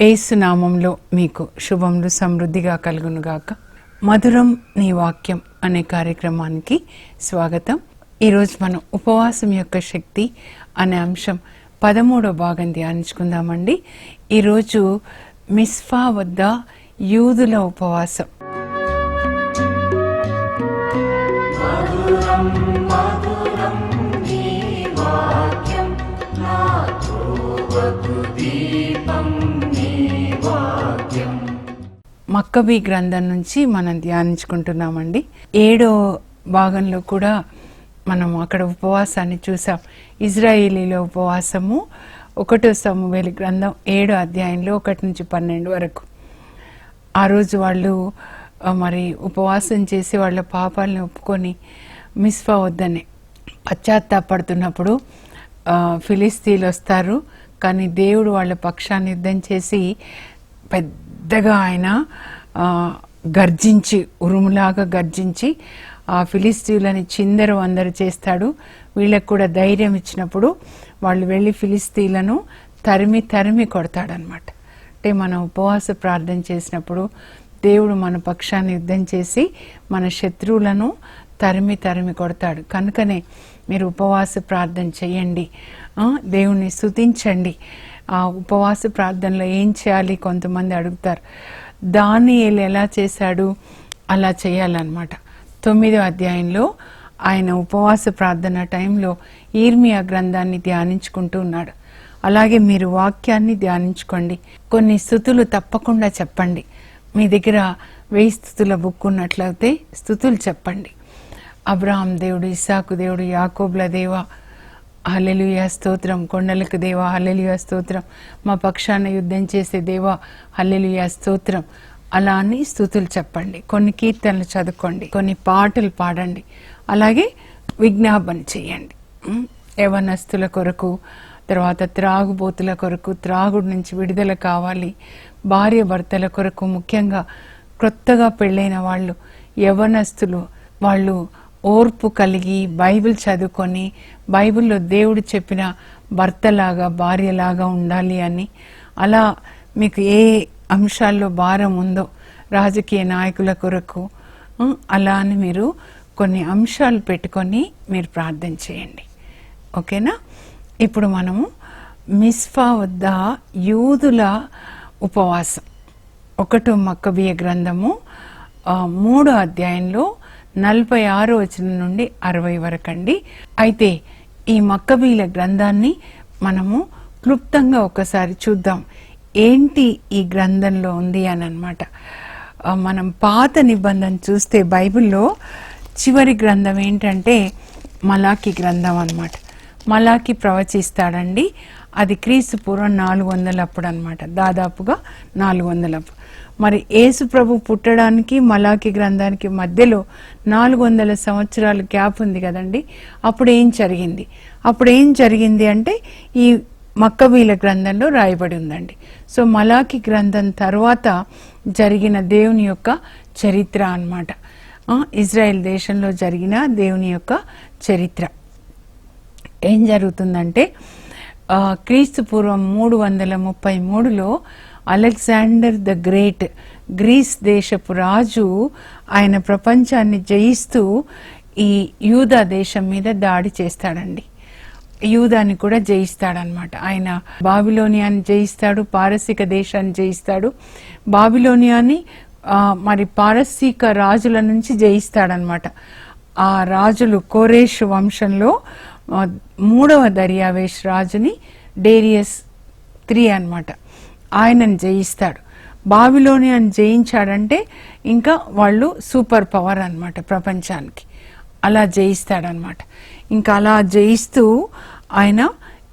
ఏసునామంలో మీకు శుభములు సమృద్ధిగా కలుగునుగాక. మధురం నీ వాక్యం అనే కార్యక్రమానికి స్వాగతం. ఈరోజు మనం ఉపవాసం యొక్క శక్తి అనే అంశం పదమూడో భాగం ధ్యానించుకుందామండి. ఈరోజు మిస్ఫా వద్ద యూదుల ఉపవాసం. మక్కబీ గ్రంథం నుంచి మనం ధ్యానించుకుంటున్నామండి. ఏడో భాగంలో కూడా మనం అక్కడ ఉపవాసాన్ని చూసాం. ఇజ్రాయేలీల ఉపవాసము ఒకటో సమూహేలి గ్రంథం ఏడో అధ్యాయంలో ఒకటి నుంచి పన్నెండు వరకు. ఆ రోజు వాళ్ళు మరి ఉపవాసం చేసి వాళ్ళ పాపాలని ఒప్పుకొని మిస్ఫా వద్దని పశ్చాత్తాపడుతున్నప్పుడు ఫిలిస్తీన్లు వస్తారు. కానీ దేవుడు వాళ్ళ పక్షాన్ని యుద్ధం చేసి పెద్దగా ఆయన గర్జించి ఉరుములాగా గర్జించి ఆ ఫిలిస్తీన్లని చిందరు అందరు చేస్తాడు. వీళ్ళకు కూడా ధైర్యం ఇచ్చినప్పుడు వాళ్ళు వెళ్ళి ఫిలిస్తీన్లను తరిమి తరిమి కొడతాడనమాట అంటే మనం ఉపవాస ప్రార్థన చేసినప్పుడు దేవుడు మన పక్షాన్ని యుద్ధం చేసి మన శత్రువులను తరిమి తరిమి కొడతాడు. కనుకనే మీరు ఉపవాస ప్రార్థన చేయండి. దేవుణ్ణి స్థుతించండి ఆ ఉపవాస ప్రార్థనలో ఏం చేయాలి కొంతమంది అడుగుతారు. దాన్ని ఎలా చేశాడు? అలా చేయాలన్నమాట. తొమ్మిదో అధ్యాయంలో ఆయన ఉపవాస ప్రార్థన టైంలో ఈర్మియా గ్రంథాన్ని ధ్యానించుకుంటూ ఉన్నాడు. అలాగే మీరు వాక్యాన్ని ధ్యానించుకోండి. కొన్ని స్థుతులు తప్పకుండా చెప్పండి. మీ దగ్గర వెయ్యి స్థుతుల బుక్ ఉన్నట్లయితే స్థుతులు చెప్పండి. అబ్రహాం దేవుడు ఇసాకు దేవుడు యాకోబ్ల దేవ హల్లెలుయా స్తోత్రం. కొండలకు దేవా హల్లెలుయా స్తోత్రం. మా పక్షాన యుద్ధం చేసే దేవా హల్లెలుయా స్తోత్రం. అలా అని స్థుతులు చెప్పండి. కొన్ని కీర్తనలు చదువుకోండి. కొన్ని పాటలు పాడండి. అలాగే విజ్ఞాపన చేయండి. యవనస్తుల కొరకు తర్వాత త్రాగుబోతుల కొరకు త్రాగుడు నుంచి విడుదల కావాలి. భార్య భర్తల కొరకు ముఖ్యంగా కొత్తగా పెళ్ళైన వాళ్ళు యవనస్తులు వాళ్ళు ఓర్పు కలిగి బైబిల్ చదువుకొని బైబిల్లో దేవుడు చెప్పిన భర్తలాగా భార్యలాగా ఉండాలి అని. అలా మీకు ఏ అంశాల్లో భారం ఉందో రాజకీయ నాయకుల కొరకు అలా అని మీరు కొన్ని అంశాలు పెట్టుకొని మీరు ప్రార్థన చేయండి. ఓకేనా? ఇప్పుడు మనము మిస్ఫా వద్ద యూదుల ఉపవాసం. ఒకటో మక్కబియ గ్రంథము మూడో అధ్యాయంలో నలభై ఆరో వచనం నుండి అరవై వరకు అండి అయితే ఈ మక్కబీల గ్రంథాన్ని మనము క్లుప్తంగా ఒకసారి చూద్దాం. ఏంటి ఈ గ్రంథంలో ఉంది అని అనమాట మనం పాత నిబంధన చూస్తే బైబిల్లో చివరి గ్రంథం ఏంటంటే మలాకి గ్రంథం అనమాట మలాకి ప్రవచిస్తాడండి. అది క్రీస్తు పూర్వం నాలుగు వందల అప్పుడు అనమాట దాదాపుగా నాలుగు వందలప్పుడు మరి యేసు ప్రభు పుట్టడానికి మలాకి గ్రంథానికి మధ్యలో నాలుగు వందల సంవత్సరాలు గ్యాప్ ఉంది కదండి. అప్పుడు ఏం జరిగింది? అప్పుడు ఏం జరిగింది అంటే ఈ మక్కబీల గ్రంథంలో రాయబడి ఉందండి. సో మలాకి గ్రంథం తర్వాత జరిగిన దేవుని యొక్క చరిత్ర అన్నమాట. ఇజ్రాయెల్ దేశంలో జరిగిన దేవుని యొక్క చరిత్ర. ఏం జరుగుతుందంటే క్రీస్తు పూర్వం మూడు వందల ముప్పై మూడులో అలెగ్జాండర్ ద గ్రేట్ గ్రీస్ దేశపు రాజు ఆయన ప్రపంచాన్ని జయిస్తూ ఈ యూదా దేశం మీద దాడి చేస్తాడండి. యూదాని కూడా జయిస్తాడనమాట ఆయన బాబిలోనియాని జయిస్తాడు పారసీక దేశాన్ని జయిస్తాడు. బాబిలోనియాని మరి పారసీక రాజుల నుంచి జయిస్తాడనమాట ఆ రాజులు కోరేష్ వంశంలో మూడవ దర్యావేష్ రాజుని డేరియస్ త్రీ అనమాట ఆయనను జయిస్తాడు. బావిలోని అని జయించాడంటే ఇంకా వాళ్ళు సూపర్ పవర్ అన్నమాట ప్రపంచానికి. అలా జయిస్తాడనమాట ఇంకా అలా జయిస్తూ ఆయన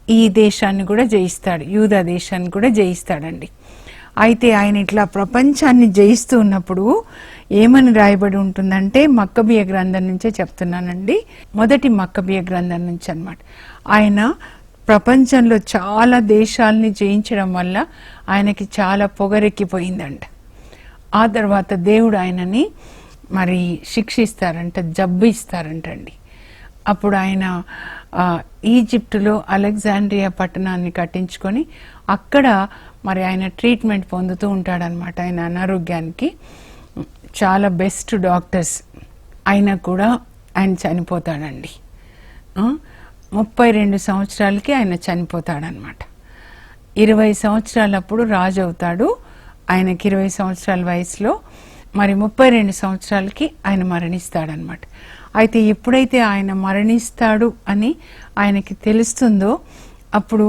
ఈ దేశాన్ని కూడా జయిస్తాడు. యూదా దేశాన్ని కూడా జయిస్తాడండి. అయితే ఆయన ఇట్లా ప్రపంచాన్ని జయిస్తూ ఉన్నప్పుడు ఏమని రాయబడి ఉంటుందంటే మక్కబియ గ్రంథం నుంచే చెప్తున్నానండి. మొదటి మక్కబియ గ్రంథం నుంచి అన్నమాట. ఆయన ప్రపంచంలో చాలా దేశాలని జయించడం వల్ల ఆయనకి చాలా పొగరెక్కిపోయిందంట. ఆ తర్వాత దేవుడు ఆయనని మరి శిక్షిస్తారంట జబ్బు ఇస్తారంటండి అప్పుడు ఆయన ఈజిప్టులో అలెగ్జాండ్రియా పట్టణాన్ని కట్టించుకొని అక్కడ మరి ఆయన ట్రీట్మెంట్ పొందుతూ ఉంటాడనమాట ఆయన అనారోగ్యానికి. చాలా బెస్ట్ డాక్టర్స్ అయినా కూడా ఆయన చనిపోతాడండి. ముప్పై రెండు సంవత్సరాలకి ఆయన చనిపోతాడనమాట ఇరవై సంవత్సరాలప్పుడు రాజు అవుతాడు. ఆయనకి ఇరవై సంవత్సరాల వయసులో మరి ముప్పై రెండు సంవత్సరాలకి ఆయన మరణిస్తాడనమాట అయితే ఎప్పుడైతే ఆయన మరణిస్తాడు అని ఆయనకి తెలుస్తుందో అప్పుడు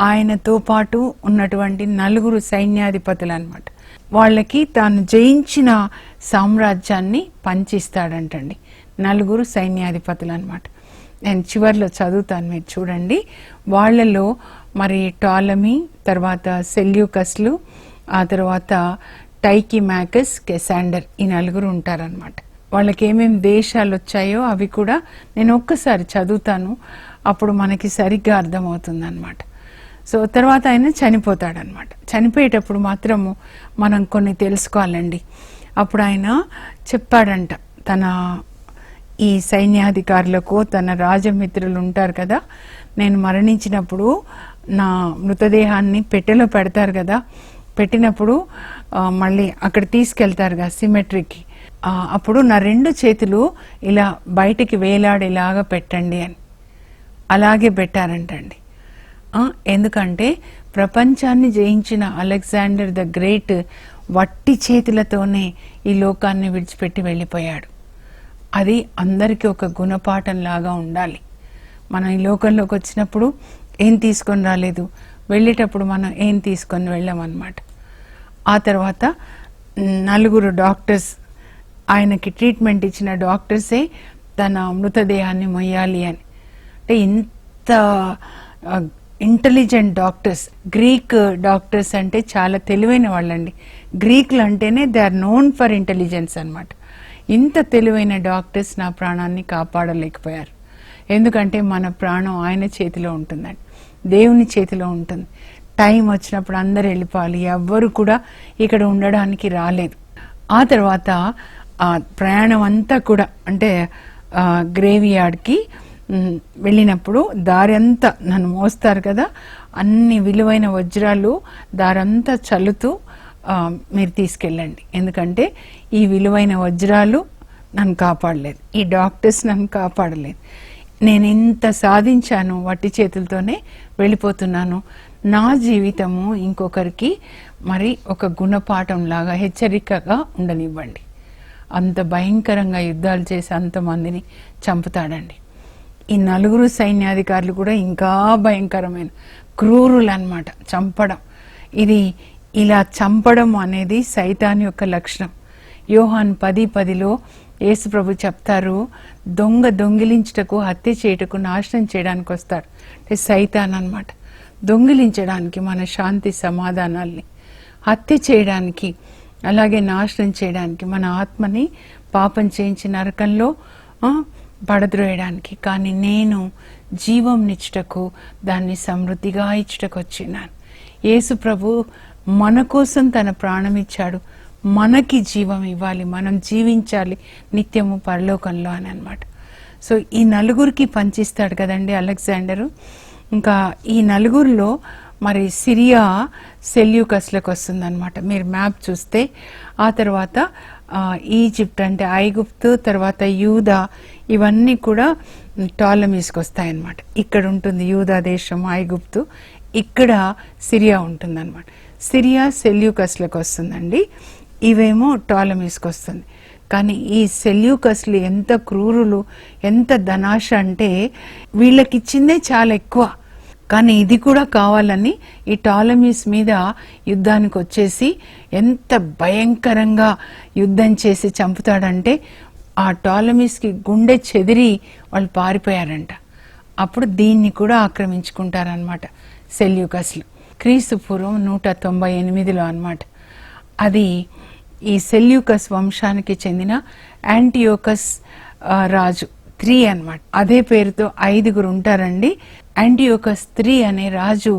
ఆయనతో పాటు ఉన్నటువంటి నలుగురు సైన్యాధిపతులు అనమాట వాళ్ళకి తాను జయించిన సామ్రాజ్యాన్ని పంచిస్తాడంటండి. నలుగురు సైన్యాధిపతులు అనమాట నేను చివర్లో చదువుతాను మీరు చూడండి. వాళ్ళలో మరి టాలమీ తర్వాత సెల్యూకస్లు ఆ తర్వాత టైకి మ్యాకస్ కెసాండర్ ఈ నలుగురు ఉంటారనమాట వాళ్ళకి ఏమేమి దేశాలు వచ్చాయో అవి కూడా నేను ఒక్కసారి చదువుతాను. అప్పుడు మనకి సరిగ్గా అర్థమవుతుంది అనమాట సో తర్వాత ఆయన చనిపోతాడనమాట చనిపోయేటప్పుడు మాత్రము మనం కొన్ని తెలుసుకోవాలండి. అప్పుడు ఆయన చెప్పాడంట. తన ఈ సైన్యాధికారులకు తన రాజమిత్రులు ఉంటారు కదా నేను మరణించినప్పుడు నా మృతదేహాన్ని పెట్టెలో పెడతారు కదా పెట్టినప్పుడు మళ్ళీ అక్కడ తీసుకెళ్తారుగా సిమెట్రీకి. అప్పుడు నా రెండు చేతులు ఇలా బయటికి వేలాడేలాగా పెట్టండి అని. అలాగే పెట్టారంటండి. ఎందుకంటే ప్రపంచాన్ని జయించిన అలెగ్జాండర్ ద గ్రేట్ వట్టి చేతులతోనే ఈ లోకాన్ని విడిచిపెట్టి వెళ్ళిపోయాడు. అది అందరికీ ఒక గుణపాఠం లాగా ఉండాలి. మనం ఈ లోకంలోకి వచ్చినప్పుడు ఏం తీసుకొని రాలేదు. వెళ్ళేటప్పుడు మనం ఏం తీసుకొని వెళ్ళామన్నమాట. ఆ తర్వాత నలుగురు డాక్టర్స్ ఆయనకి ట్రీట్మెంట్ ఇచ్చిన డాక్టర్సే తన మృతదేహాన్ని మొయ్యాలి అని. అంటే ఇంత ఇంటెలిజెంట్ డాక్టర్స్ గ్రీక్ డాక్టర్స్ అంటే చాలా తెలివైన వాళ్ళండి. గ్రీకులు అంటేనే they are known for intelligence అనమాట ఇంత తెలివైన డాక్టర్స్ నా ప్రాణాన్ని కాపాడలేకపోయారు. ఎందుకంటే మన ప్రాణం ఆయన చేతిలో ఉంటుందండి. దేవుని చేతిలో ఉంటుంది. టైం వచ్చినప్పుడు అందరు వెళ్ళిపోవాలి. ఎవ్వరు కూడా ఇక్కడ ఉండడానికి రాలేదు. ఆ తర్వాత ప్రయాణం అంతా కూడా అంటే గ్రేవియార్డ్కి యార్డ్కి వెళ్ళినప్పుడు దారంతా నన్ను మోస్తారు కదా అన్ని విలువైన వజ్రాలు దారంతా చల్లుతూ మీరు తీసుకెళ్ళండి. ఎందుకంటే ఈ విలువైన వజ్రాలు నన్ను కాపాడలేదు. ఈ డాక్టర్స్ నన్ను కాపాడలేదు. నేను ఇంత సాధించాను వట్టి చేతులతోనే వెళ్ళిపోతున్నాను. నా జీవితము ఇంకొకరికి మరి ఒక గుణపాఠం లాగా హెచ్చరికగా ఉండనివ్వండి. అంత భయంకరంగా యుద్ధాలు చేసి అంతమందిని చంపుతాడండి. ఈ నలుగురు సైన్యాధికారులు కూడా ఇంకా భయంకరమైన క్రూరులు అనమాట చంపడం. ఇది ఇలా చంపడం అనేది సైతాన్ యొక్క లక్షణం. యోహాన్ పది పదిలో యేసుప్రభు చెప్తారు దొంగ దొంగిలించుటకు హత్య చేయుటకు నాశనం చేయడానికి వస్తాడు అంటే సైతాన్ అన్నమాట దొంగిలించడానికి మన శాంతి సమాధానాల్ని హత్య చేయడానికి అలాగే నాశనం చేయడానికి మన ఆత్మని పాపం చేయించి నరకంలో పడద్రోయడానికి కానీ నేను జీవం నిచ్చుటకు దాన్ని సమృద్ధిగా ఇచ్చుటకు వచ్చినాను యేసు ప్రభు మన కోసం తన ప్రాణం ఇచ్చాడు మనకి జీవం ఇవ్వాలి మనం జీవించాలి నిత్యము పరలోకంలో అని అనమాట సో ఈ నలుగురికి పంచిస్తాడు కదండి అలెగ్జాండరు. ఇంకా ఈ నలుగురిలో మరి సిరియా సెల్యూకస్లకు వస్తుందన్నమాట మీరు మ్యాప్ చూస్తే ఆ తర్వాత ఈజిప్ట్ అంటే ఐగుప్తు తర్వాత యూదా ఇవన్నీ కూడా టాలమీస్కి వస్తాయన్నమాట ఇక్కడ ఉంటుంది యూదా దేశం ఐగుప్తు. ఇక్కడ సిరియా ఉంటుందన్నమాట. సిరియా సెల్యూకస్లకు వస్తుందండి. ఇవేమో టాలమీస్కి వస్తుంది కానీ ఈ సెల్యూకస్లు ఎంత క్రూరులు ఎంత ధనాశ అంటే వీళ్ళకిచ్చిందే చాలా ఎక్కువ. కానీ ఇది కూడా కావాలని ఈ టాలమీస్ మీద యుద్ధానికి వచ్చేసి ఎంత భయంకరంగా యుద్ధం చేసి చంపుతాడంటే ఆ టాలమీస్కి గుండె చెదిరి వాళ్ళు పారిపోయారంట. అప్పుడు దీన్ని కూడా ఆక్రమించుకుంటారనమాట సెల్యూకస్లు. క్రీస్తు పూర్వం నూట తొంభై ఎనిమిదిలో అనమాట అది ఈ సెల్యూకస్ వంశానికి చెందిన యాంటీయోకస్ రాజు త్రీ అన్నమాట. అదే పేరుతో ఐదుగురు ఉంటారండి. ఆంటీ ఒక స్త్రీ అనే రాజు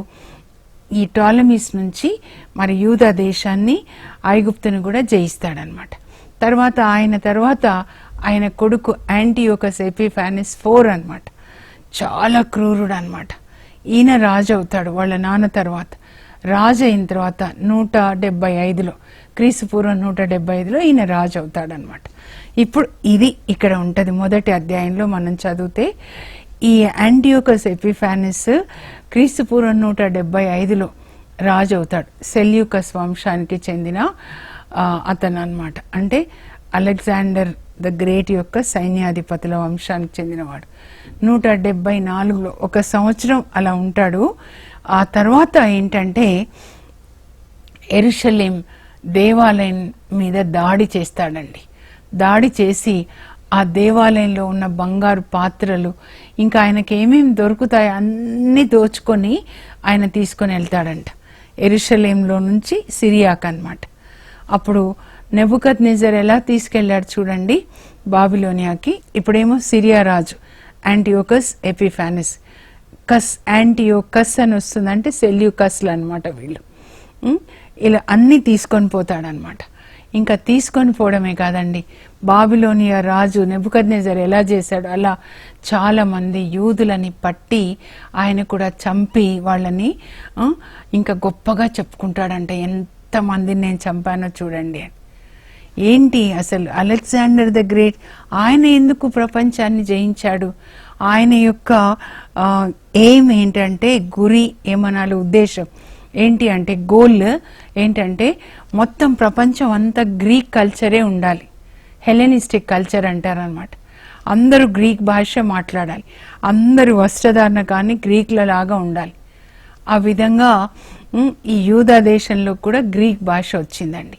ఈ టాలమీస్ నుంచి మరి యూదా దేశాన్ని ఐగుప్తును కూడా జయిస్తాడనమాట తర్వాత ఆయన తర్వాత ఆయన కొడుకు యాంటీయోకస్ ఎపిఫానిస్ ఫోర్ అనమాట చాలా క్రూరుడు అనమాట ఈయన రాజు అవుతాడు వాళ్ళ నాన్న తర్వాత. రాజు అయిన తర్వాత నూట డెబ్బై ఐదులో క్రీస్తుపూర్వం నూట డెబ్బై ఐదులో ఈయన రాజు అవుతాడనమాట ఇప్పుడు ఇది ఇక్కడ ఉంటుంది. మొదటి అధ్యాయంలో మనం చదివితే ఈ యాంటీయోకస్ ఎపిఫానిస్ క్రీస్తు పూర్వం నూట డెబ్బై ఐదులో రాజు అవుతాడు సెల్యూకస్ వంశానికి చెందిన అతను అనమాట అంటే అలెగ్జాండర్ ద గ్రేట్ యొక్క సైన్యాధిపతుల వంశానికి చెందినవాడు. నూట డెబ్బై నాలుగులో ఒక సంవత్సరం అలా ఉంటాడు. ఆ తర్వాత ఏంటంటే ఎరుషలేం దేవాలయం మీద దాడి చేస్తాడండి. దాడి చేసి ఆ దేవాలయంలో ఉన్న బంగారు పాత్రలు ఇంకా ఆయనకి ఏమేమి దొరుకుతాయో అన్ని దోచుకొని ఆయన తీసుకొని వెళ్తాడంట. ఎరుషలేంలో నుంచి సిరియాక్ అన్నమాట. అప్పుడు నెబుకత్ నిజర్ ఎలా తీసుకెళ్ళాడు చూడండి. బాబిలోనియాకి. ఇప్పుడేమో సిరియా రాజు యాంటీయోకస్ ఎపిఫానిస్. కస్ యాంటీయోకస్ అని వస్తుందంటే సెల్యూకస్లు అనమాట వీళ్ళు. ఇలా అన్ని తీసుకొని పోతాడనమాట ఇంకా తీసుకొని పోవడమే కాదండి. బాబిలోనియా రాజు నెబుకద్నెజర్ ఎలా చేశాడు? అలా చాలా మంది యూదులని పట్టి ఆయన కూడా చంపి వాళ్ళని ఇంకా గొప్పగా చెప్పుకుంటాడంట. ఎంత మందిని నేను చంపానో చూడండి. ఏంటి అసలు అలెగ్జాండర్ ద గ్రేట్? ఆయన ఎందుకు ప్రపంచాన్ని జయించాడు? ఆయన యొక్క ఎయిమ్ ఏంటంటే గురి ఏమనాలి ఉద్దేశం? ఏంటి అంటే గోల్ ఏంటంటే మొత్తం ప్రపంచం అంతా గ్రీక్ కల్చరే ఉండాలి. హెలెనిస్టిక్ కల్చర్ అంటారనమాట అందరూ గ్రీక్ భాష మాట్లాడాలి. అందరూ వస్త్రధారణ కానీ గ్రీకుల లాగా ఉండాలి. ఆ విధంగా ఈ యూదా దేశంలో కూడా గ్రీక్ భాష వచ్చిందండి.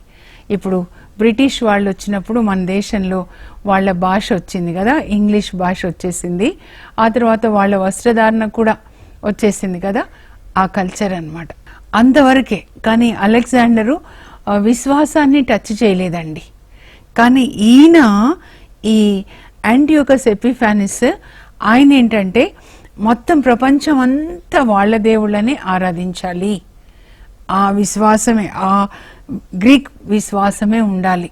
ఇప్పుడు బ్రిటిష్ వాళ్ళు వచ్చినప్పుడు మన దేశంలో వాళ్ళ భాష వచ్చింది కదా ఇంగ్లీష్ భాష వచ్చేసింది. ఆ తర్వాత వాళ్ళ వస్త్రధారణ కూడా వచ్చేసింది కదా ఆ కల్చర్ అనమాట అంతవరకే కానీ అలెగ్జాండరు విశ్వాసాన్ని టచ్ చేయలేదండి. కానీ ఈయన ఈ యాంటీయోకస్ ఎపిఫానిస్ ఆయన ఏంటంటే మొత్తం ప్రపంచం అంతా వాళ్ళ దేవుళ్ళని ఆరాధించాలి. ఆ విశ్వాసమే ఆ గ్రీక్ విశ్వాసమే ఉండాలి.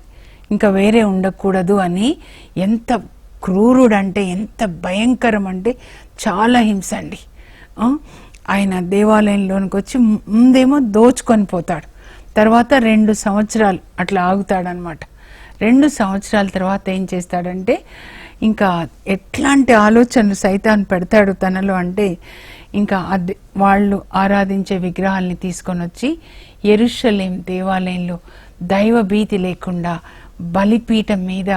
ఇంకా వేరే ఉండకూడదు అని ఎంత క్రూరుడంటే ఎంత భయంకరం అంటే చాలా హింస అండి. ఆయన దేవాలయంలోనికి వచ్చి ముందేమో దోచుకొని పోతాడు. తర్వాత రెండు సంవత్సరాలు అట్లా ఆగుతాడనమాట. రెండు సంవత్సరాల తర్వాత ఏం చేస్తాడంటే ఇంకా ఎట్లాంటి ఆలోచనలు సైతాన్ పెడతాడు తనలో అంటే ఇంకా అది వాళ్ళు ఆరాధించే విగ్రహాల్ని తీసుకొని వచ్చి ఎరుషలేం దేవాలయంలో దైవ భీతి లేకుండా బలిపీఠం మీద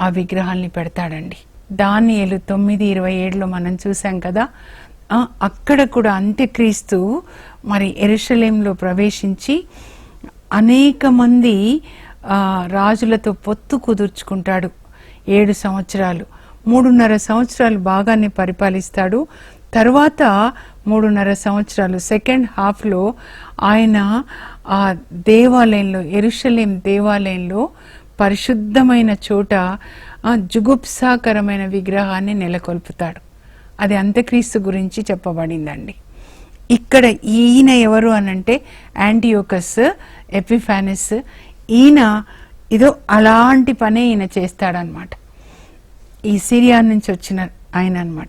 ఆ విగ్రహాల్ని పెడతాడండి. దానియలు తొమ్మిది ఇరవై ఏడులో మనం చూసాం కదా అక్కడ కూడా అంత్యక్రీస్తు మరి ఎరుషలేంలో ప్రవేశించి అనేక మంది రాజులతో పొత్తు కుదుర్చుకుంటాడు ఏడు సంవత్సరాలు. మూడున్నర సంవత్సరాలు బాగానే పరిపాలిస్తాడు. తర్వాత మూడున్నర సంవత్సరాలు సెకండ్ హాఫ్లో ఆయన ఆ దేవాలయంలో ఎరుషలేం దేవాలయంలో పరిశుద్ధమైన చోట జుగుప్సాకరమైన విగ్రహాన్ని నెలకొల్పుతాడు. అది అంత్యక్రీస్తు గురించి చెప్పబడిందండి. ఇక్కడ ఈయన ఎవరు అనంటే యాంటీయోకస్ ఎపిఫానిస్ ఈయన ఇదో అలాంటి పనే ఈయన చేస్తాడనమాట. ఈ సిరియా నుంచి వచ్చిన ఆయన అనమాట.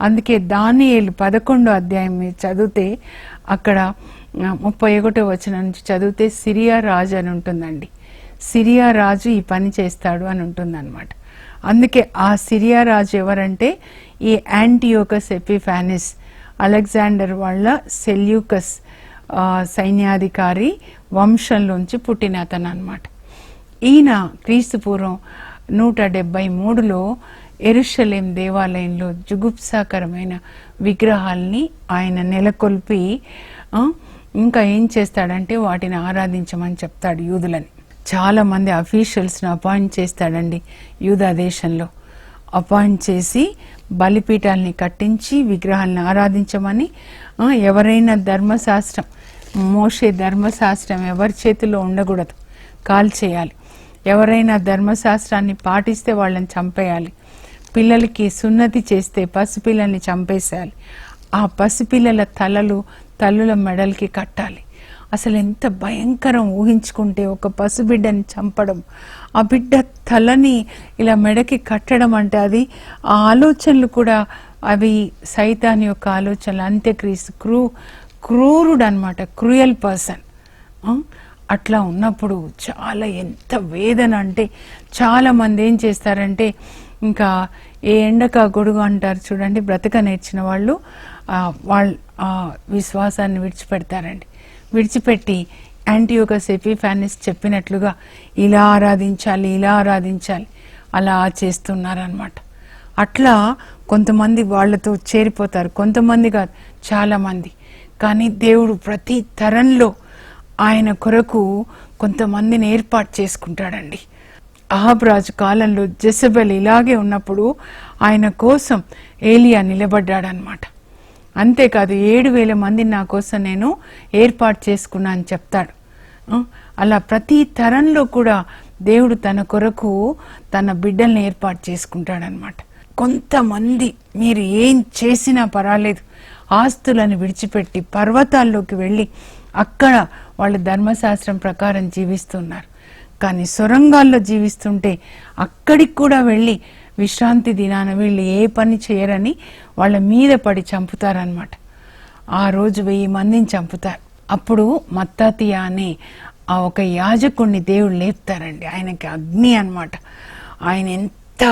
అందుకే దానియేలు పదకొండో అధ్యాయం మీరు చదివితే అక్కడ ముప్పై ఒకటో వచనం నుంచి చదివితే సిరియా రాజు అని ఉంటుందండి. సిరియా రాజు ఈ పని చేస్తాడు అని ఉంటుందన్నమాట. అందుకే ఆ సిరియా రాజు ఎవరంటే ఈ యాంటీయోకస్ ఎపిఫానిస్ అలెగ్జాండర్ వాళ్ళ సెల్యూకస్ సైన్యాధికారి వంశంలోంచి పుట్టిన అతను అనమాట ఈయన క్రీస్తు పూర్వం నూట డెబ్బై మూడులో ఎరుషలేం దేవాలయంలో జుగుప్సాకరమైన విగ్రహాల్ని ఆయన నెలకొల్పి ఇంకా ఏం చేస్తాడంటే వాటిని ఆరాధించమని చెప్తాడు యూదులని. చాలామంది అఫీషియల్స్ని అఫీషియల్స్ను అపాయింట్ చేస్తాడండి యూదా దేశంలో. అపాయింట్ చేసి బలిపీఠాలని కట్టించి విగ్రహాలను ఆరాధించమని ఎవరైనా ధర్మశాస్త్రం మోసే ధర్మశాస్త్రం ఎవరి చేతిలో ఉండకూడదు కాల్ చేయాలి ఎవరైనా ధర్మశాస్త్రాన్ని పాటిస్తే వాళ్ళని చంపేయాలి. పిల్లలకి సున్నతి చేస్తే పసిపిల్లల్ని చంపేసేయాలి. ఆ పసిపిల్లల తలలు తల్లుల మెడలకి కట్టాలి. అసలు ఎంత భయంకరం ఊహించుకుంటే ఒక పసిబిడ్డని చంపడం ఆ బిడ్డ తలని ఇలా మెడకి కట్టడం అంటే అది ఆ ఆలోచనలు కూడా అవి సైతాన్ యొక్క ఆలోచనలు. అంత్యక్రీస్తు క్రూ క్రూరుడు అనమాట క్రూయల్ పర్సన్. అట్లా ఉన్నప్పుడు చాలా ఎంత వేదన అంటే చాలా మంది ఏం చేస్తారంటే ఇంకా ఏ ఎండక గొడుగు అంటారు చూడండి బ్రతక నేర్చిన వాళ్ళు వాళ్ళ విశ్వాసాన్ని విడిచిపెడతారండి. విడిచిపెట్టి యాంటీయోగస్ ఎపిఫానిస్ చెప్పినట్లుగా ఇలా ఆరాధించాలి ఇలా ఆరాధించాలి అలా చేస్తున్నారనమాట అట్లా కొంతమంది వాళ్ళతో చేరిపోతారు. కొంతమంది కాదు చాలామంది. కానీ దేవుడు ప్రతి తరంలో ఆయన కొరకు కొంతమందిని ఏర్పాటు చేసుకుంటాడండి. అహాబ్రాజు కాలంలో జెసబెల్ ఇలాగే ఉన్నప్పుడు ఆయన కోసం ఏలియా నిలబడ్డాడనమాట అంతేకాదు ఏడు వేల మంది నా కోసం నేను ఏర్పాటు చేసుకున్నా అని చెప్తాడు. అలా ప్రతి తరంలో కూడా దేవుడు తన కొరకు తన బిడ్డల్ని ఏర్పాటు చేసుకుంటాడనమాట కొంతమంది మీరు ఏం చేసినా పర్వాలేదు. ఆస్తులను విడిచిపెట్టి పర్వతాల్లోకి వెళ్ళి అక్కడ వాళ్ళు ధర్మశాస్త్రం ప్రకారం జీవిస్తున్నారు. కానీ సొరంగాల్లో జీవిస్తుంటే అక్కడికి కూడా వెళ్ళి విశ్రాంతి దినాన వీళ్ళు ఏ పని చేయరని వాళ్ళ మీద పడి చంపుతారనమాట ఆ రోజు వెయ్యి మందిని చంపుతారు. అప్పుడు మత్తాతియా అనే ఆ ఒక యాజకుణ్ణి దేవుడు లేపుతారండి. ఆయనకి అగ్ని అన్నమాట. ఆయన ఎంత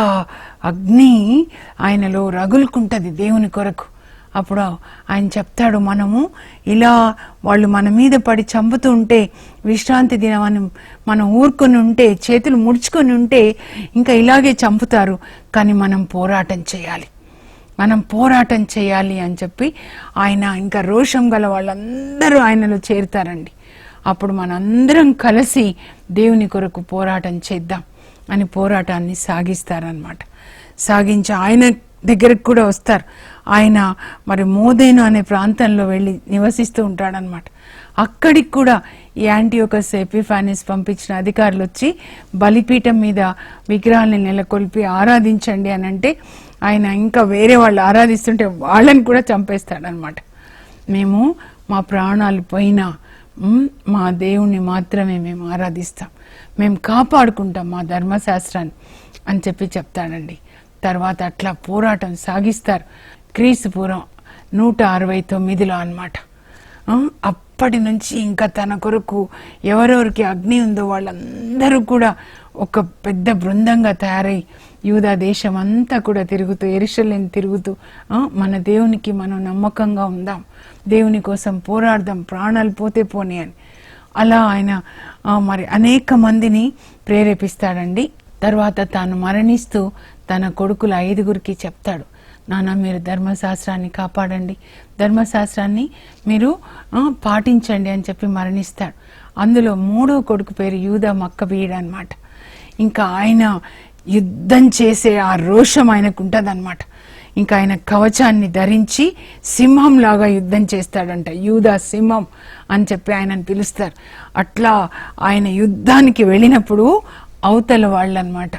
అగ్ని ఆయనలో రగులుకుంటుంది దేవుని కొరకు. అప్పుడు ఆయన చెప్తాడు మనము ఇలా వాళ్ళు మన మీద పడి చంపుతూ ఉంటే విశ్రాంతి దినమని మనం ఊరుకొని ఉంటే చేతులు ముడుచుకొని ఉంటే ఇంకా ఇలాగే చంపుతారు. కానీ మనం పోరాటం చేయాలి. మనం పోరాటం చేయాలి అని చెప్పి ఆయన ఇంకా రోషం గల వాళ్ళందరూ ఆయనలో చేరుతారండి. అప్పుడు మనందరం కలిసి దేవుని కొరకు పోరాటం చేద్దాం అని పోరాటాన్ని సాగిస్తారనమాట సాగించి ఆయన దగ్గరికి కూడా వస్తారు. ఆయన మరి మోదేను అనే ప్రాంతంలో వెళ్ళి నివసిస్తూ ఉంటాడనమాట అక్కడికి కూడా ఈ యాంటీయోకస్ ఎపిఫానిస్ పంపించిన అధికారులు వచ్చి బలిపీఠం మీద విగ్రహాల్ని నెలకొల్పి ఆరాధించండి అని అంటే ఆయన ఇంకా వేరే వాళ్ళు ఆరాధిస్తుంటే వాళ్ళని కూడా చంపేస్తాడనమాట మేము మా ప్రాణాలు పోయినా మా దేవుణ్ణి మాత్రమే మేము ఆరాధిస్తాం. మేము కాపాడుకుంటాం మా ధర్మశాస్త్రాన్ని అని చెప్పి చెప్తాడండి. తర్వాత అట్లా పోరాటం సాగిస్తారు. క్రీస్తు పూర్వం నూట అరవై తొమ్మిదిలో అనమాట అప్పటి నుంచి ఇంకా తన కొరకు ఎవరెవరికి అగ్ని ఉందో వాళ్ళందరూ కూడా ఒక పెద్ద బృందంగా తయారై యూదా దేశం అంతా కూడా తిరుగుతూ ఎరుసలేని తిరుగుతూ మన దేవునికి మనం నమ్మకంగా ఉందాం. దేవుని కోసం పోరాడదాం ప్రాణాలు పోతే పోనీ అని. అలా ఆయన మరి అనేక మందిని ప్రేరేపిస్తాడండి. తర్వాత తాను మరణిస్తూ తన కొడుకులు ఐదుగురికి చెప్తాడు నాన్న మీరు ధర్మశాస్త్రాన్ని కాపాడండి. ధర్మశాస్త్రాన్ని మీరు పాటించండి అని చెప్పి మరణిస్తాడు. అందులో మూడో కొడుకు పేరు యూదా మక్కబీయుడు అనమాట ఇంకా ఆయన యుద్ధం చేసే ఆ రోషం ఆయనకు ఉంటుందన్నమాట. ఇంకా ఆయన కవచాన్ని ధరించి సింహంలాగా యుద్ధం చేస్తాడంట. యూదా సింహం అని చెప్పి ఆయనను పిలుస్తారు. అట్లా ఆయన యుద్ధానికి వెళ్ళినప్పుడు అవతల వాళ్ళనమాట.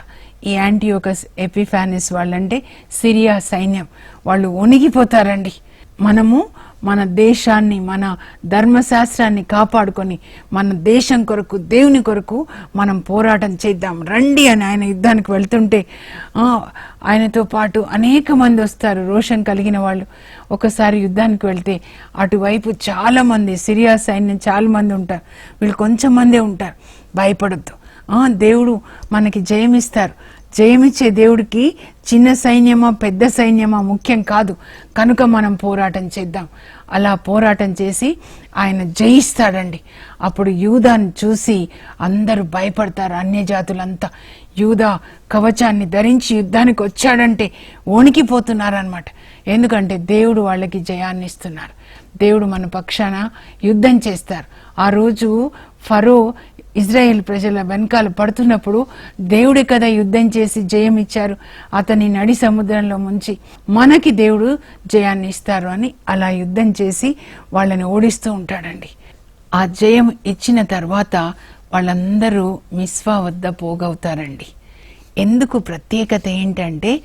ఈ యాంటీయోకస్ ఎపిఫానిస్ వాళ్ళంటే సిరియా సైన్యం. వాళ్ళు వణిగిపోతారండి మనము మన దేశాన్ని మన ధర్మశాస్త్రాన్ని కాపాడుకొని మన దేశం కొరకు దేవుని కొరకు మనం పోరాటం చేద్దాం. రండి అని ఆయన యుద్ధానికి వెళ్తుంటే ఆయనతో పాటు అనేక మంది వస్తారు రోషన్ కలిగిన వాళ్ళు. ఒకసారి యుద్ధానికి వెళ్తే అటువైపు చాలామంది సిరియా సైన్యం చాలామంది ఉంటారు. వీళ్ళు కొంచెం మందే ఉంటారు. భయపడద్దు. దేవుడు మనకి జయమిస్తారు. జయమిచ్చే దేవుడికి చిన్న సైన్యమా పెద్ద సైన్యమా ముఖ్యం కాదు. కనుక మనం పోరాటం చేద్దాం. అలా పోరాటం చేసి ఆయన జయిస్తాడండి. అప్పుడు యూదాని చూసి అందరూ భయపడతారు అన్యజాతులంతా. యూదా కవచాన్ని ధరించి యుద్ధానికి వచ్చాడంటే వణికిపోతున్నారనమాట ఎందుకంటే దేవుడు వాళ్ళకి జయాన్ని ఇస్తున్నారు. దేవుడు మన పక్షాన యుద్ధం చేస్తారు. ఆ రోజు ఫరో ఇజ్రాయెల్ ప్రజల వెనకాల పడుతున్నప్పుడు దేవుడే కదా యుద్ధం చేసి జయం ఇచ్చారు. అతని నడి సముద్రంలో ముంచి మనకి దేవుడు జయాన్ని ఇస్తారు అని అలా యుద్ధం చేసి వాళ్ళని ఓడిస్తూ ఉంటాడండి. ఆ జయం ఇచ్చిన తర్వాత వాళ్ళందరూ మిస్వా వద్ద పోగవుతారండి. ఎందుకు ప్రత్యేకత ఏంటంటే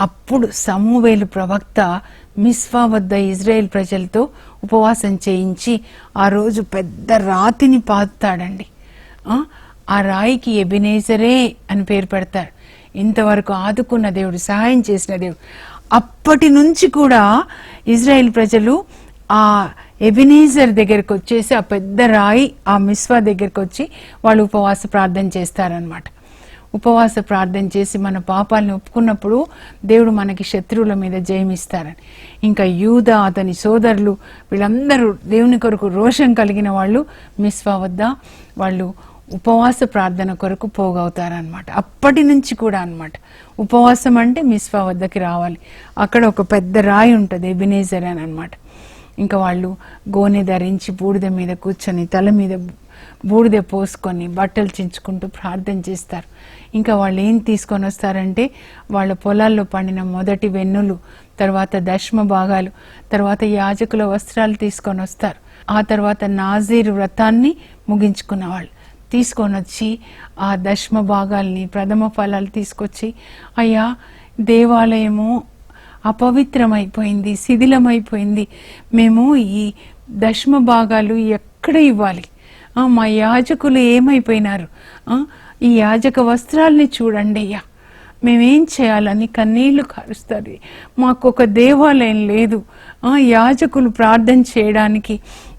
అప్పుడు సమూవేలు ప్రవక్త మిస్వా వద్ద ఇజ్రాయెల్ ప్రజలతో ఉపవాసం చేయించి ఆ రోజు పెద్ద రాతిని పాతాడండి. ఆ, రాయికి ఎబినేజరే అని పేరు పెడతారు ఇంతవరకు ఆదుకున్న దేవుడు సహాయం చేసిన దేవుడు. అప్పటి నుంచి కూడా ఇజ్రాయెల్ ప్రజలు ఆ ఎబినేజర్ దగ్గరికి వచ్చేసి ఆ పెద్ద రాయి ఆ మిస్వా దగ్గరికి వచ్చి వాళ్ళు ఉపవాస ప్రార్థన చేస్తారనమాట ఉపవాస ప్రార్థన చేసి మన పాపాలను ఒప్పుకున్నప్పుడు దేవుడు మనకి శత్రువుల మీద జయమిస్తారని ఇంకా యూద అతని సోదరులు వీళ్ళందరూ దేవుని కొరకు రోషం కలిగిన వాళ్ళు మిస్వా వద్ద వాళ్ళు ఉపవాస ప్రార్థన కొరకు పోగవుతారనమాట అప్పటి నుంచి కూడా అన్నమాట. ఉపవాసం అంటే మిస్వా వద్దకి రావాలి. అక్కడ ఒక పెద్ద రాయి ఉంటుంది ఎబినేజర్ అని అనమాట ఇంకా వాళ్ళు గోనె ధరించి బూడిద మీద కూర్చొని తల మీద బూడిద పోసుకొని బట్టలు చించుకుంటూ ప్రార్థన చేస్తారు. ఇంకా వాళ్ళు ఏం తీసుకొని వస్తారంటే వాళ్ళ పొలాల్లో పండిన మొదటి వెన్నులు తర్వాత దశమ భాగాలు తర్వాత యాజకుల వస్త్రాలు తీసుకొని వస్తారు. ఆ తర్వాత నాజీర్ వ్రతాన్ని ముగించుకున్న వాళ్ళు. తీసుకొని వచ్చి ఆ దశమ భాగాల్ని ప్రథమ ఫలాలు తీసుకొచ్చి అయ్యా దేవాలయము అపవిత్రమైపోయింది శిథిలమైపోయింది. మేము ఈ దశమ భాగాలు ఎక్కడ ఇవ్వాలి? మా యాజకులు ఏమైపోయినారు? ఈ యాజక వస్త్రాల్ని చూడండి అయ్యా. మేమేం చేయాలని కన్నీళ్ళు కారుస్తారు మాకు ఒక దేవాలయం లేదు. యాజకులు ప్రార్థన చేయడానికి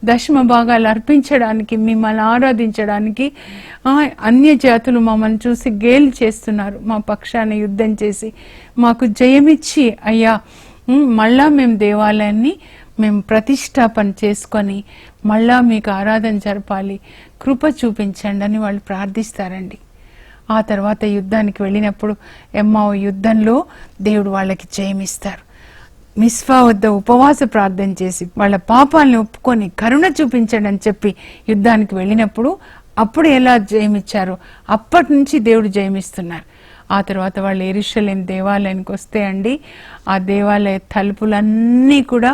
దశమ భాగాలు అర్పించడానికి మిమ్మల్ని ఆరాధించడానికి అన్య జాతులు మమ్మల్ని చూసి గేలు చేస్తున్నారు. మా పక్షాన యుద్ధం చేసి మాకు జయమిచ్చి అయ్యా మళ్ళా మేము దేవాలయాన్ని మేము ప్రతిష్టాపన చేసుకొని మళ్ళా మీకు ఆరాధన జరపాలి కృప చూపించండి అని వాళ్ళు ప్రార్థిస్తారండి. ఆ తర్వాత యుద్ధానికి వెళ్ళినప్పుడు ఎమ్మావు యుద్ధంలో దేవుడు వాళ్ళకి జయమిస్తారు. మిస్ఫా వద్ద ఉపవాస ప్రార్థన చేసి వాళ్ళ పాపాలను ఒప్పుకొని కరుణ చూపించండి అని చెప్పి యుద్ధానికి వెళ్ళినప్పుడు అప్పుడు ఎలా జయమిచ్చారో అప్పటి నుంచి దేవుడు జయమిస్తున్నారు. ఆ తర్వాత వాళ్ళు ఎరుషలేం దేవాలయానికి వస్తే అండి ఆ దేవాలయ తలుపులన్నీ కూడా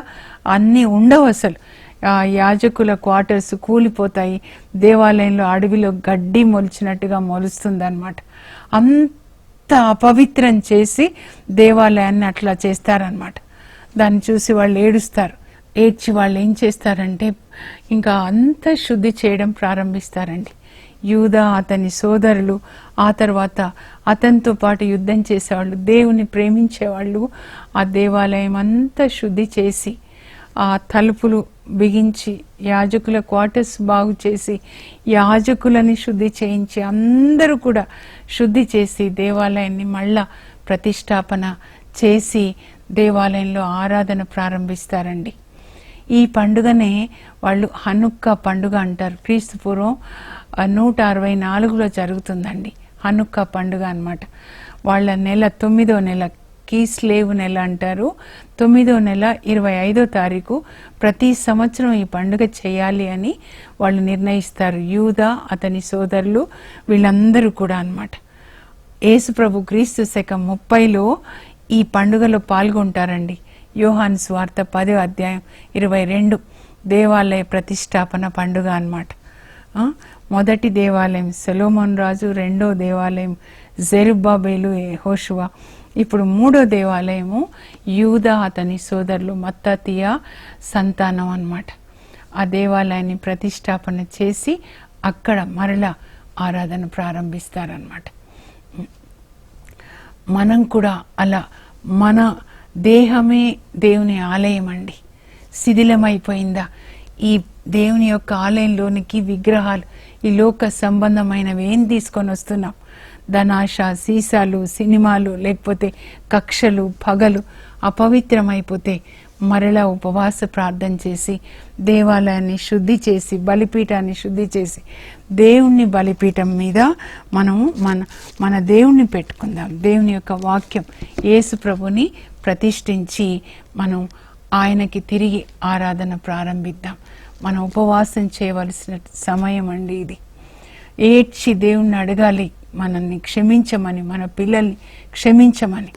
అన్నీ ఉండవు అసలు. ఆ యాజకుల క్వార్టర్స్ కూలిపోతాయి దేవాలయంలో అడవిలో గడ్డి మొలిచినట్టుగా మొలుస్తుంది అనమాట అంత అపవిత్రం చేసి దేవాలయాన్ని అట్లా చేస్తారనమాట దాన్ని చూసి వాళ్ళు ఏడుస్తారు. ఏడ్చి వాళ్ళు ఏం చేస్తారంటే ఇంకా అంత శుద్ధి చేయడం ప్రారంభిస్తారండి. యూదా అతని సోదరులు ఆ తర్వాత అతనితో పాటు యుద్ధం చేసేవాళ్ళు దేవుని ప్రేమించేవాళ్ళు ఆ దేవాలయం అంతా శుద్ధి చేసి ఆ తలుపులు బిగించి యాజకుల క్వార్టర్స్ బాగు చేసి యాజకులని శుద్ధి చేయించి అందరూ కూడా శుద్ధి చేసి దేవాలయాన్ని మళ్ళా ప్రతిష్టాపన చేసి దేవాలయంలో ఆరాధన ప్రారంభిస్తారండి. ఈ పండుగనే వాళ్ళు హనుక్క పండుగ అంటారు. క్రీస్తు పూర్వం నూట అరవై నాలుగులో జరుగుతుందండి హనుక్క పండుగ అనమాట వాళ్ళ నెల తొమ్మిదో నెల కీస్లేవ్ నెల అంటారు. తొమ్మిదో నెల ఇరవై ఐదో తారీఖు ప్రతి సంవత్సరం ఈ పండుగ చేయాలి అని వాళ్ళు నిర్ణయిస్తారు. యూదా అతని సోదరులు వీళ్ళందరూ కూడా అనమాట యేసుప్రభు క్రీస్తు శకం ముప్పైలో ఈ పండుగలో పాల్గొంటారండి. యోహాన్ స్వార్థ పదో అధ్యాయం ఇరవై రెండు. దేవాలయ ప్రతిష్టాపన పండుగ అనమాట మొదటి దేవాలయం సెలోమోన్ రాజు రెండో దేవాలయం జెరుబాబేలు హోషువా ఇప్పుడు మూడో దేవాలయము యూదా అతని సోదరులు మత్తతియా సంతానం అన్నమాట. ఆ దేవాలయాన్ని ప్రతిష్టాపన చేసి అక్కడ మరలా ఆరాధన ప్రారంభిస్తారనమాట మనం కూడా అలా మన దేహమే దేవుని ఆలయం అండి శిథిలమైపోయిందా? ఈ దేవుని యొక్క ఆలయంలోనికి విగ్రహాలు ఈ లోక సంబంధమైనవి ఏం తీసుకొని వస్తున్నాం? ధనాశ సీసాలు సినిమాలు లేకపోతే కక్షలు పగలు అపవిత్రమైపోతే మరలా ఉపవాస ప్రార్థన చేసి దేవాలయాన్ని శుద్ధి చేసి బలిపీఠాన్ని శుద్ధి చేసి దేవుణ్ణి బలిపీఠం మీద మనము మన మన దేవుణ్ణి పెట్టుకుందాం. దేవుని యొక్క వాక్యం యేసు ప్రభుని ప్రతిష్ఠించి మనం ఆయనకి తిరిగి ఆరాధన ప్రారంభిద్దాం. మనం ఉపవాసం చేయవలసిన సమయం అండి ఇది. ఏడ్చి దేవుణ్ణి అడగాలి మనల్ని క్షమించమని మన పిల్లల్ని క్షమించమని.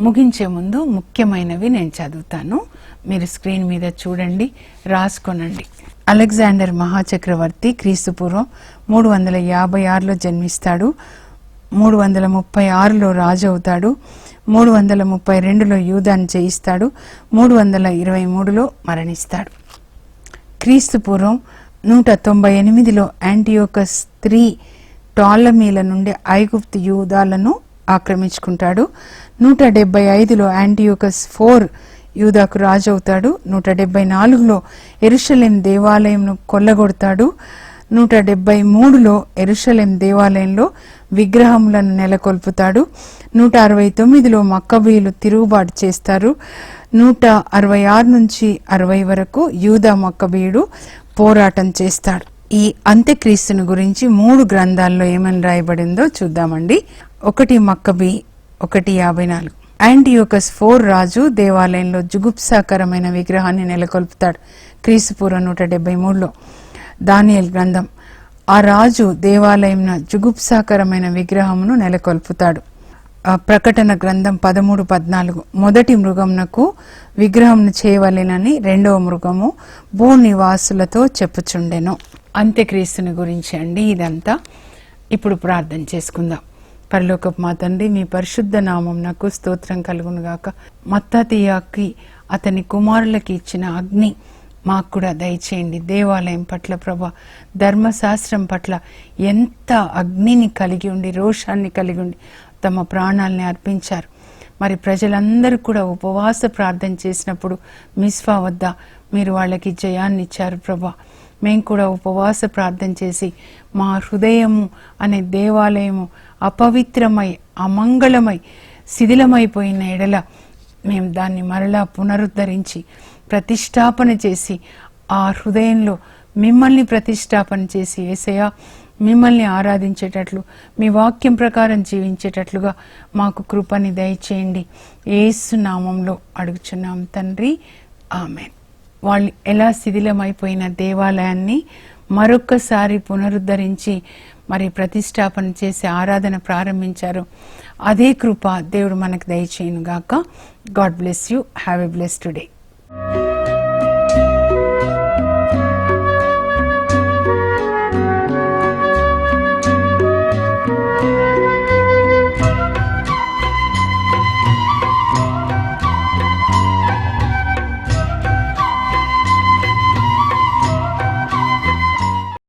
ముగించే ముందు ముఖ్యమైనవి నేను చదువుతాను. మీరు స్క్రీన్ మీద చూడండి రాసుకోనండి. అలెగ్జాండర్ మహాచక్రవర్తి క్రీస్తుపూర్వం మూడు వందల యాభై ఆరులో జన్మిస్తాడు. మూడు వందల ముప్పై ఆరులో రాజు అవుతాడు మూడు వందల ముప్పై రెండులో యూదాన్ని జయిస్తాడు. మూడు వందల ఇరవై మూడులో మరణిస్తాడు. క్రీస్తుపూర్వం నూట తొంభై ఎనిమిదిలో యాంటీయోకస్ త్రీ టాలమీల నుండి ఐగుప్తు యూదాలను ఆక్రమించుకుంటాడు. నూట డెబ్బై ఐదులో యాంటీయోకస్ ఫోర్ యూదాకు రాజు అవుతాడు నూట డెబ్బై నాలుగులో ఎరుషలేం దేవాలయంను కొల్లగొడతాడు. నూట డెబ్బై మూడులో ఎరుషలేం దేవాలయంలో విగ్రహములను నెలకొల్పుతాడు. నూట అరవై తొమ్మిదిలో మక్కబీయులు తిరుగుబాటు చేస్తారు. నూట అరవై ఆరు నుంచి అరవై వరకు యూదా మక్కబీయుడు పోరాటం చేస్తాడు. ఈ అంత్యక్రీస్తుని గురించి మూడు గ్రంథాల్లో ఏమని రాయబడిందో చూద్దామండి. ఒకటి మక్కబి ఒకటి యాభై నాలుగు యాంటీయోకస్ ఫోర్ రాజు దేవాలయంలో జుగుప్సాకరమైన విగ్రహాన్ని నెలకొల్పుతాడు. క్రీస్తుపూర్వం నూట డెబ్బై మూడులో. దానియల్ గ్రంథం. ఆ రాజు దేవాలయం జుగుప్సాకరమైన విగ్రహమును నెలకొల్పుతాడు. ఆ ప్రకటన గ్రంథం పదమూడు పద్నాలుగు. మొదటి మృగమునకు విగ్రహంను చేయవలెనని రెండవ మృగము భూ నివాసులతో చెప్పుచుండెను. అంత్యక్రీస్తుని గురించి అండి ఇదంతా. ఇప్పుడు ప్రార్థన చేసుకుందాం. పరలోకపు మా తండ్రి మీ పరిశుద్ధ నామం నాకు స్తోత్రం కలుగునుగాక. మత్తాతియాకి అతని కుమారులకి ఇచ్చిన అగ్ని మాకు కూడా దయచేయండి. దేవాలయం పట్ల ప్రభ ధర్మశాస్త్రం పట్ల ఎంత అగ్నిని కలిగి ఉండి రోషాన్ని కలిగి ఉండి తమ ప్రాణాలని అర్పించారు. మరి ప్రజలందరూ కూడా ఉపవాస ప్రార్థన చేసినప్పుడు మిస్ఫా వద్ద మీరు వాళ్ళకి జయాన్ని ఇచ్చారు ప్రభా. మేము కూడా ఉపవాస ప్రార్థన చేసి మా హృదయము అనే దేవాలయము అపవిత్రమై అమంగళమై శిథిలమైపోయిన ఎడల మేము దాన్ని మరలా పునరుద్ధరించి ప్రతిష్టాపన చేసి ఆ హృదయంలో మిమ్మల్ని ప్రతిష్టాపన చేసి ఏసయ్య మిమ్మల్ని ఆరాధించేటట్లు మీ వాక్యం ప్రకారం జీవించేటట్లుగా మాకు కృపని దయచేయండి. ఏసు నామంలో అడుగుచున్నాం తండ్రి. ఆమె వాళ్ళు ఎలా శిథిలమైపోయిన దేవాలయాన్ని మరొక్కసారి పునరుద్ధరించి మరి ప్రతిష్టాపన చేసి ఆరాధన ప్రారంభించారు. అదే కృప దేవుడు మనకు దయచేయను గాక God bless you. Have a bless today